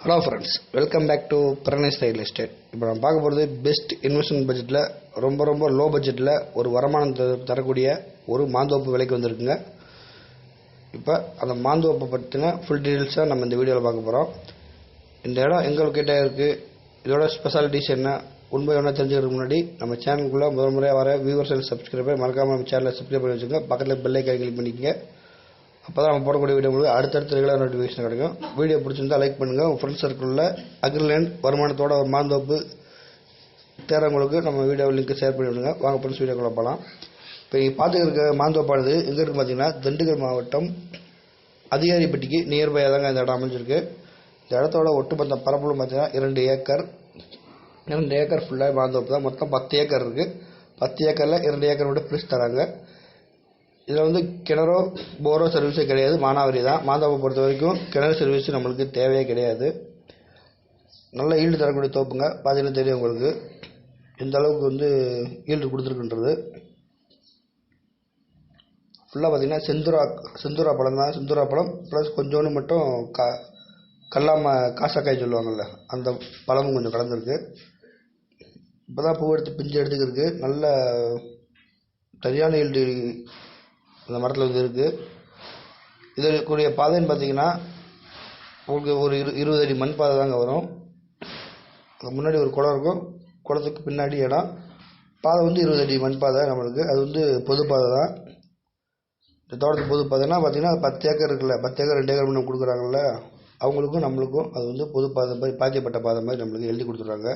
Hello friends welcome back to Pranesh real estate இப்போ நம்ம பார்க்க போகிறது பெஸ்ட் இன்வெஸ்ட்மெண்ட் பட்ஜெட்டில் ரொம்ப ரொம்ப லோ பட்ஜெட்டில் ஒரு வருமானம் த- தரக்கூடிய ஒரு மாந்தோப்பு விலைக்கு வந்திருக்குங்க. இப்போ அந்த மாந்தோப்பை பற்றின ஃபுல் டீட்டெயில்ஸாக நம்ம இந்த வீடியோவில் பார்க்க போகிறோம் இந்த இடம் எங்கள்கிட்ட இருக்குது இதோட ஸ்பெஷாலிட்டிஸ் என்ன? உண்மை என்ன தெரிஞ்சுக்கிறதுக்கு முன்னாடி நம்ம சேனலுக்குள்ளே முதல் முறையாக வர வியூவர்ஸ் அண்ட் சப்ஸ்கிரைபர் மறக்காமல் நம்ம சேனலை சப்ஸ்கிரைப் பண்ணி வச்சுங்க பக்கத்தில் பெல் ஐக்கான் கிளிக் பண்ணிக்கோங்க. அப்போ தான் நம்ம போடக்கூடிய வீடியோ உங்களுக்கு அடுத்தடுத்த ரெகுலர் நோட்டிஃபிகேஷன் கிடைக்கும். வீடியோ பிடிச்சிருந்தா லைக் பண்ணுங்கள் உங்கள் ஃப்ரெண்ட்ஸ் சர்க்கிளில் அக்ரிலேண்ட் வருமானத்தோட ஒரு மாந்தோப்பு தேரவங்களுக்கு நம்ம வீடியோ லிங்க் ஷேர் பண்ணி விடுங்க. வாங்க ஃப்ரெண்ட்ஸ் வீடியோக்குள்ளே போகலாம் இப்போ நீங்கள் பார்த்துக்கிற மாந்தோப்பானது எங்கே இருக்குது பார்த்தீங்கன்னா திண்டுக்கல் மாவட்டம் அதிகாரிப்பட்டிக்கு நியர்பையாக தாங்க இந்த இடம் அமைஞ்சிருக்கு. இந்த இடத்தோட ஒட்டுமொத்த பரப்பளவு பார்த்தீங்கன்னா இரண்டு ஏக்கர். இரண்டு ஏக்கர் ஃபுல்லாக மாந்தோப்பு தான். மொத்தம் பத்து ஏக்கர் இருக்குது பத்து ஏக்கரில் இரண்டு ஏக்கர் விட பிரிச்சு தராங்க. இதில் வந்து கிணறோ போரோ சர்வீஸே கிடையாது. மானாவாரி தான். மாந்தாவை பொறுத்த வரைக்கும் கிணறு சர்வீஸு நம்மளுக்கு தேவையே கிடையாது. நல்ல ஈல்டு தரக்கூடிய தோப்புங்க. பார்த்தீங்கன்னா தெரியும் உங்களுக்கு. இந்த அளவுக்கு வந்து ஈல்டு கொடுத்துருக்குன்றது. ஃபுல்லாக பார்த்தீங்கன்னா செந்துரா செந்துரா பழம் தான். செந்துரா பழம். ப்ளஸ் கொஞ்சோண்டு மட்டும் கா கல்லாம காசாக்காய் சொல்லுவாங்கள்ல அந்த பழமும் கொஞ்சம் கலந்துருக்கு. இப்போ தான் பூ எடுத்து பிஞ்சு எடுத்துக்கிருக்கு. நல்ல சரியான ஈல்டு அந்த மரத்தில் வந்து இருக்குது இதற்குரிய பாதைன்னு பார்த்தீங்கன்னா உங்களுக்கு ஒரு இரு இருபது அடி மண் பாதை தாங்க வரும். அதுக்கு முன்னாடி ஒரு குளம் இருக்கும். குளத்துக்கு பின்னாடி இடம். பாதை வந்து இருபது அடி மண் பாதை நம்மளுக்கு. அது வந்து பொது பாதை தான். இந்த தோட்டத்து பொது பாதைனா பார்த்தீங்கன்னா பத்து ஏக்கர் இருக்குல்ல. பத்து ஏக்கர் ரெண்டு ஏக்கர் பண்ணி கொடுக்குறாங்கல்ல. அவங்களுக்கும் நம்மளுக்கும் அது வந்து பொது பாதை மாதிரி பாக்கியப்பட்ட பாதை மாதிரி நம்மளுக்கு எழுதி கொடுத்துட்றாங்க.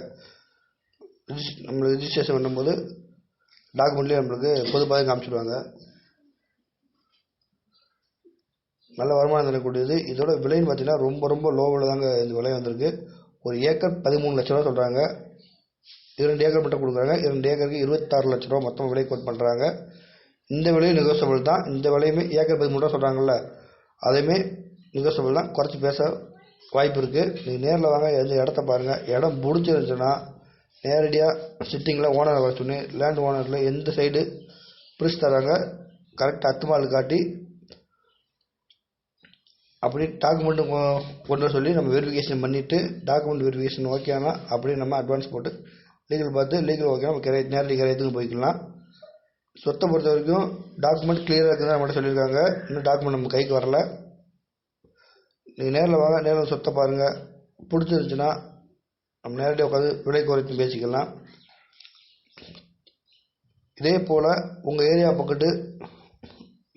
ரிஜிஸ் நம்மளுக்கு ரிஜிஸ்ட்ரேஷன் பண்ணும்போது டாக்குமெண்ட்லேயே நம்மளுக்கு பொது பாதை காமிச்சிடுவாங்க. நல்ல வருமானம் தரக்கூடியது. இதோட விலைன்னு பார்த்தீங்கன்னா ரொம்ப ரொம்ப லோவில் தாங்க இந்த விலை வந்திருக்கு. ஒரு ஏக்கர் பதிமூணு லட்ச ரூபா சொல்கிறாங்க இரண்டு ஏக்கர் மட்டும் கொடுக்குறாங்க. இரண்டு ஏக்கருக்கு இருபத்தாறு லட்ச ரூபா மொத்தம் விலை கோட் பண்ணுறாங்க இந்த விலையும் நெகோசியபிள் தான். இந்த விலையுமே ஏக்கர் பதிமூணு ரூபா சொல்கிறாங்கல்ல அதையுமே நெகோசியபிள் தான். குறைச்சி பேச வாய்ப்பு இருக்குது நீங்கள் நேரில் வாங்க எந்த இடத்த பாருங்கள் இடம் பிடிச்சிருந்துச்சுன்னா நேரடியாக சிட்டிங்கில் ஓனரை வர சொல்லி லேண்ட் ஓனரில் எந்த சைடு பிரிச்சு தராங்க கரெக்டாக அத்துமால் காட்டி அப்படி டாக்குமெண்ட்டு கொண்டு வர சொல்லி நம்ம வெரிஃபிகேஷன் பண்ணிவிட்டு டாக்குமெண்ட் வெரிஃபிகேஷன் ஓகேனா அப்படியே நம்ம அட்வான்ஸ் போட்டு லீகல் பார்த்து லீகல் ஓகே நம்ம கிரைய நேரடி கிரையத்துக்கு போய்க்கலாம். சொத்தை பொறுத்த வரைக்கும் டாக்குமெண்ட் கிளியராக இருக்குதுன்னு நம்மகிட்ட சொல்லியிருக்காங்க. இன்னும் டாக்குமெண்ட் நம்ம கைக்கு வரல. நீங்கள் நேரில் வாங்க நேரில் சொத்தை பாருங்கள் பிடிச்சிருந்துச்சுன்னா நம்ம நேரடியாக உட்காந்து விலை குறைத்து பேசிக்கலாம். இதே போல் உங்கள் ஏரியா பக்கத்து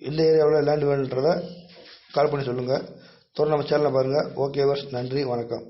எந்த ஏரியாவில் லேண்ட் வேணுன்றதை கால் பண்ணி சொல்லுங்கள் தொடர்ந்து நம்ம சேனலை பாருங்கள் ஓகே வர்ஸ் நன்றி. வணக்கம்.